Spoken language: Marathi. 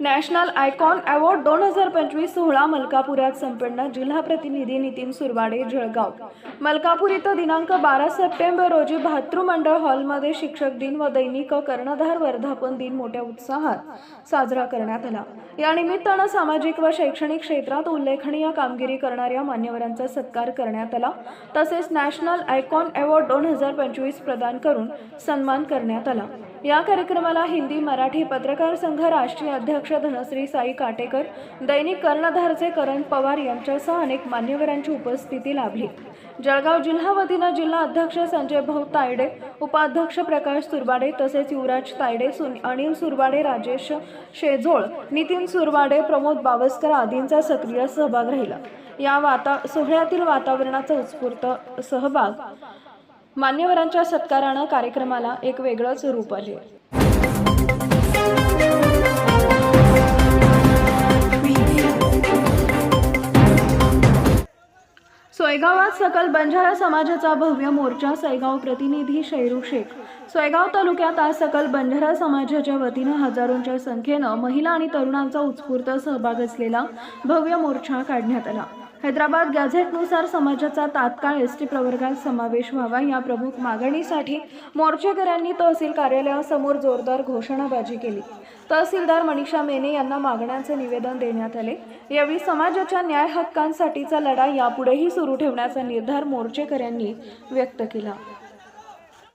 नॅशनल आयकॉन अवॉर्ड दोन हजार पंचवीस सोहळा मलकापुरात संपन्न जिल्हा प्रतिनिधी नितीन सुरवाडे जळगाव. मलकापूर इथं दिनांक बारा सप्टेंबर रोजी भातृमंडळ हॉलमध्ये शिक्षक दिन व दैनिक कर्णधार वर्धापन दिन मोठ्या उत्साहात साजरा करण्यात आला. या निमित्तानं सामाजिक व शैक्षणिक क्षेत्रात उल्लेखनीय कामगिरी करणाऱ्या मान्यवरांचा सत्कार करण्यात आला. तसेच नॅशनल आयकॉन अवॉर्ड दोन हजार पंचवीस प्रदान करून सन्मान करण्यात आला. या कार्यक्रमाला हिंदी मराठी पत्रकार संघ राष्ट्रीय अध्यक्ष धनश्री साई काटेकर दैनिक कर्णधारचे करण पवार यांच्यासह अनेक मान्यवरांची उपस्थिती लाभली. जळगाव जिल्हा वतीनं जिल्हा अध्यक्ष संजय भाऊ तायडे उपाध्यक्ष प्रकाश सुरवाडे तसेच युवराज तायडे सुन अनिल सुरवाडे राजेश शेजोळ नितीन सुरवाडे प्रमोद बावस्कर आदींचा सक्रिय सहभाग राहिला. या वाता सोहळ्यातील वातावरणाचा उत्स्फूर्त सहभाग. मान्यवरांच्या सत्कारानं कार्यक्रमाला एक वेगळंच रूप आले. सोयगावात सकल बंजारा समाजाचा भव्य मोर्चा सोयगाव प्रतिनिधी शैरू शेख. सोयगाव तालुक्यात आज सकल बंजारा समाजाच्या वतीनं हजारोंच्या संख्येनं महिला आणि तरुणांचा उत्स्फूर्त सहभाग असलेला भव्य मोर्चा काढण्यात आला. हैदराबाद गॅझेटनुसार समाजाचा तात्काळ एस टी प्रवर्गात समावेश व्हावा या प्रमुख मागणीसाठी मोर्चेकऱ्यांनी तहसील कार्यालयासमोर जोरदार घोषणाबाजी केली. तहसीलदार मनीषा मेने यांना मागण्यांचे निवेदन देण्यात आले. यावेळी समाजाच्या न्याय हक्कांसाठीचा लढा यापुढेही सुरू ठेवण्याचा निर्धार मोर्चेकऱ्यांनी व्यक्त केला.